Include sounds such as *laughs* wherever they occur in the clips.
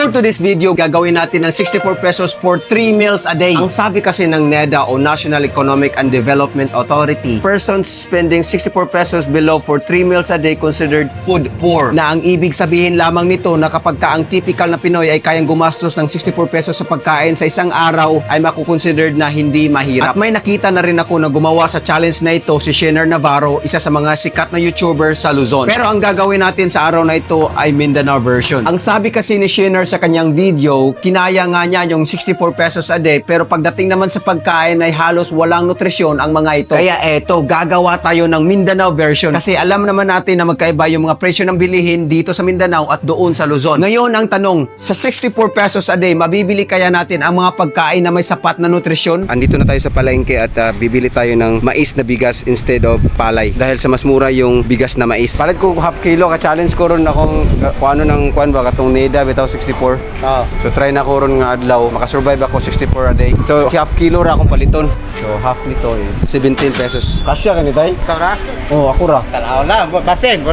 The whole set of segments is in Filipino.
For today's video, gagawin natin ng 64 pesos for 3 meals a day. Ang sabi kasi ng NEDA o National Economic and Development Authority, persons spending 64 pesos below for 3 meals a day considered food poor. Na ang ibig sabihin lamang nito na kapag ka ang typical na Pinoy ay kayang gumastos ng 64 pesos sa pagkain sa isang araw ay makukonsidered na hindi mahirap. At may nakita na rin ako na gumawa sa challenge na ito si Shener Navarro, isa sa mga sikat na YouTuber sa Luzon. Pero ang gagawin natin sa araw na ito ay Mindanao version. Ang sabi kasi ni Shener sa kanyang video, kinaya nga niya yung 64 pesos a day pero pagdating naman sa pagkain ay halos walang nutrisyon ang mga ito. Kaya eto, gagawa tayo ng Mindanao version kasi alam naman natin na magkaiba yung mga presyo ng bilihin dito sa Mindanao at doon sa Luzon. Ngayon ang tanong, sa 64 pesos a day, mabibili kaya natin ang mga pagkain na may sapat na nutrisyon? Andito na tayo sa palengke at ah, bibili tayo ng mais na bigas instead of palay. Dahil sa mas mura yung bigas na mais. Palit ko half kilo, ka-challenge ko ron akong uh, kung ano ng kuan ba katong NEDA bitaw 64. Ah. So try na ko ron nga adlaw, makasurvive ako 64 a day. So half kilo ra akong paliton. So half nito is 17 pesos. Kasya ka ni tay? Ikaw na? Oh, ako ra. Tanaw na, basen ko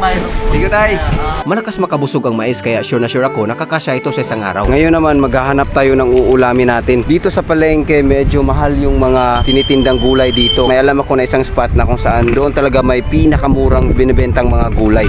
mayroon. Sige tay. Malakas makabusog ang mais kaya sure na sure ako nakakasya ito sa isang araw. Ngayon naman maghahanap tayo ng uulamin natin. Dito sa palengke medyo mahal yung mga tinitindang gulay dito. May alam ako na isang spot na kung saan doon talaga may pinakamurang binibentang mga gulay.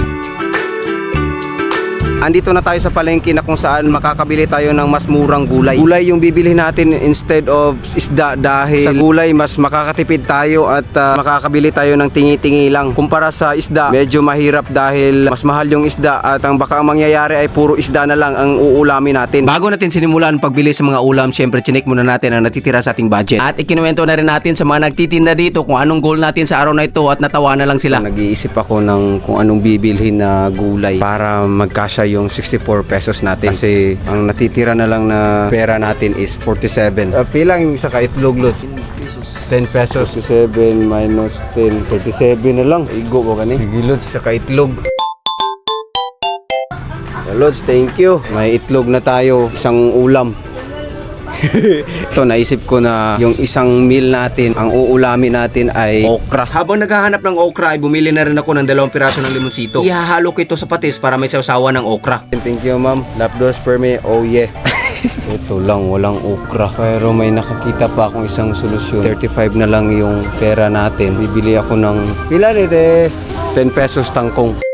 Andito na tayo sa palengke na kung saan makakabili tayo ng mas murang gulay. Gulay yung bibili natin instead of isda dahil sa gulay mas makakatipid tayo at ah, makakabili tayo ng tingi-tingi lang. Kumpara sa isda, medyo mahirap dahil mas mahal yung isda at ang baka ang mangyayari ay puro isda na lang ang uulamin natin. Bago natin sinimulan pagbili sa mga ulam, syempre chinik muna natin ang natitira sa ating budget. At ikinuwento na rin natin sa mga nagtitinda dito kung anong goal natin sa araw na ito at natawa na lang sila. Nag-iisip ako ng kung anong bibilhin na gulay para magkasya yung 64 pesos natin. Kasi ang natitira na lang na pera natin is 47. Uh, pilang yung isa ka itlog, Lods? 10 pesos. 47 minus 10. 37 na lang. Igo ko kani. Sige, Lods, isa ka itlog. Lods, thank you. May itlog na tayo. Isang ulam. *laughs* Ito, naisip ko na yung isang meal natin, ang uulamin natin ay okra. Habang naghahanap ng okra ay bumili na rin ako ng dalawang piraso ng limonsito. Ihahalo ko ito sa patis para may sausawa ng okra. Thank you, ma'am. Lapdos per me. Oh, yeah. *laughs* Ito lang, walang okra. Pero may nakakita pa akong isang solusyon. 35 na lang yung pera natin. Bibili ako ng... Pila nite? 10 pesos tangkong.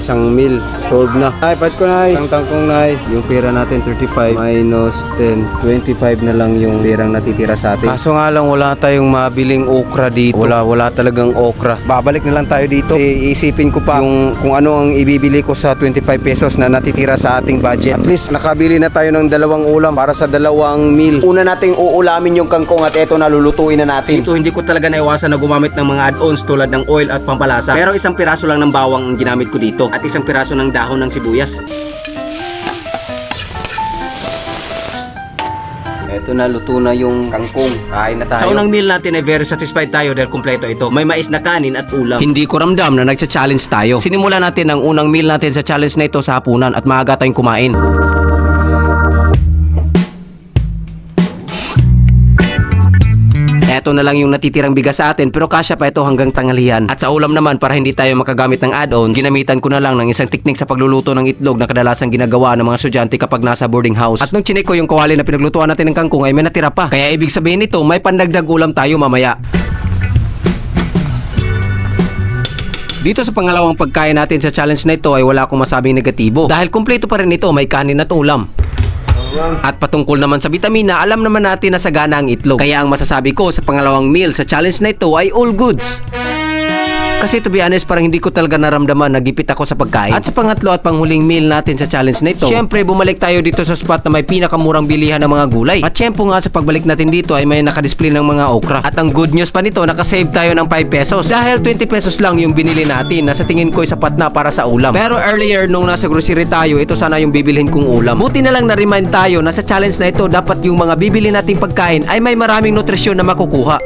Isang meal, solved na. Ay, pat ko na Isang tangkong na Yung pera natin, 35 minus 10. 25 na lang yung perang natitira sa atin. Kaso nga lang, wala tayong mabiling okra dito. Wala, wala talagang okra. Babalik na lang tayo dito. Kasi isipin ko pa yung kung ano ang ibibili ko sa 25 pesos na natitira sa ating budget. At least, nakabili na tayo ng dalawang ulam para sa dalawang meal. Una nating uulamin yung kangkong at eto na lulutuin na natin. Dito hindi ko talaga naiwasan na gumamit ng mga add-ons tulad ng oil at pampalasa. Pero isang piraso lang ng bawang ang ginamit ko dito at isang piraso ng dahon ng sibuyas. Eto na, luto na yung kangkong. Kain na tayo. Sa unang meal natin ay very satisfied tayo dahil kumpleto ito. May mais na kanin at ulam. Hindi ko ramdam na nagsa-challenge tayo. Sinimula natin ang unang meal natin sa challenge na ito sa hapunan at maaga tayong kumain. Eto na lang yung natitirang bigas sa atin pero kasya pa ito hanggang tanghalian. At sa ulam naman para hindi tayo makagamit ng add-ons, ginamitan ko na lang ng isang teknik sa pagluluto ng itlog na kadalasang ginagawa ng mga estudyante kapag nasa boarding house. At nung chinik ko yung kawali na pinaglutuan natin ng kangkong ay may natira pa. Kaya ibig sabihin nito may pandagdag ulam tayo mamaya. Dito sa pangalawang pagkain natin sa challenge na ito ay wala akong masabing negatibo dahil kumpleto pa rin ito may kanin at ulam. At patungkol naman sa vitamina, alam naman natin na sagana ang itlog. Kaya ang masasabi ko sa pangalawang meal sa challenge na ito ay all goods. Kasi to be honest, parang hindi ko talaga naramdaman nagipit ako sa pagkain. At sa pangatlo at panghuling meal natin sa challenge na ito, syempre bumalik tayo dito sa spot na may pinakamurang bilihan ng mga gulay. At syempre nga sa pagbalik natin dito ay may nakadisplay ng mga okra. At ang good news pa nito, nakasave tayo ng 5 pesos. Dahil 20 pesos lang yung binili natin na sa tingin ko ay sapat na para sa ulam. Pero earlier nung nasa grocery tayo, ito sana yung bibilhin kong ulam. Buti na lang na-remind tayo na sa challenge na ito, dapat yung mga bibili nating pagkain ay may maraming nutrisyon na makukuha.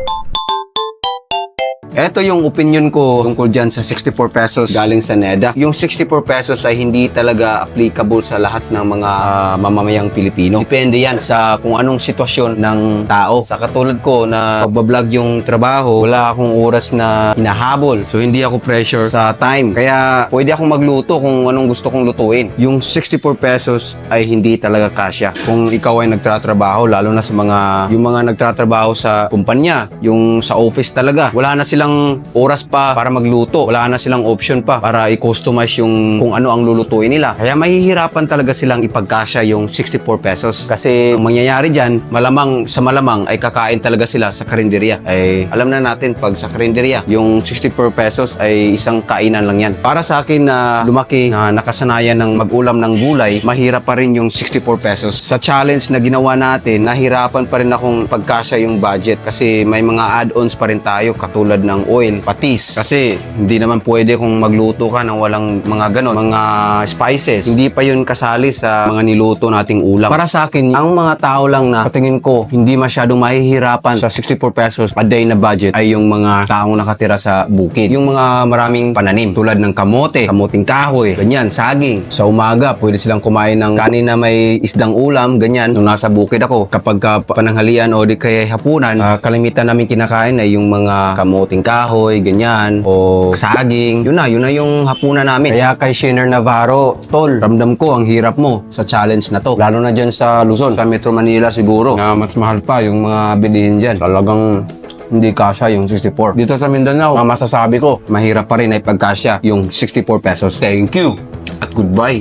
Ito yung opinion ko tungkol dyan sa 64 pesos galing sa NEDA. Yung 64 pesos ay hindi talaga applicable sa lahat ng mga mamamayang Pilipino. Depende yan sa kung anong sitwasyon ng tao. Sa katulad ko na pagbablog yung trabaho, wala akong oras na hinahabol. So hindi ako pressure sa time. Kaya pwede akong magluto kung anong gusto kong lutuin. Yung 64 pesos ay hindi talaga kasya. Kung ikaw ay nagtatrabaho, lalo na sa mga yung mga nagtatrabaho sa kumpanya, yung sa office talaga, wala na silang oras pa para magluto. Wala na silang option pa para i-customize yung kung ano ang lulutuin nila. Kaya mahihirapan talaga silang ipagkasya yung 64 pesos. Kasi ang mangyayari dyan, malamang sa malamang ay kakain talaga sila sa karinderya. Ay alam na natin pag sa karinderya, yung 64 pesos ay isang kainan lang yan. Para sa akin na lumaki na nakasanayan ng mag-ulam ng gulay, mahirap pa rin yung 64 pesos. Sa challenge na ginawa natin, nahirapan pa rin akong pagkasya yung budget kasi may mga add-ons pa rin tayo katulad ng oil, patis. Kasi hindi naman pwede kung magluto ka ng walang mga ganon, mga spices. Hindi pa yun kasali sa mga niluto nating ulam. Para sa akin, ang mga tao lang na sa tingin ko hindi masyadong mahihirapan sa 64 pesos a day na budget ay yung mga taong nakatira sa bukid. Yung mga maraming pananim tulad ng kamote, kamuting kahoy, ganyan, saging. Sa umaga, pwede silang kumain ng kanin na may isdang ulam, ganyan. Nung nasa bukid ako, kapag ka pananghalian o di kaya hapunan, ah, kalimitan namin kinakain ay yung mga kamuting kahoy, ganyan, o saging. Yun na, yun na yung hapunan namin. Kaya kay Shiner Navarro, Tol, ramdam ko ang hirap mo sa challenge na to. Lalo na dyan sa Luzon, sa Metro Manila siguro, na mas mahal pa yung mga bilihin dyan. Talagang hindi kasya yung 64. Dito sa Mindanao, ang masasabi ko, mahirap pa rin na ipagkasya yung 64 pesos. Thank you at goodbye.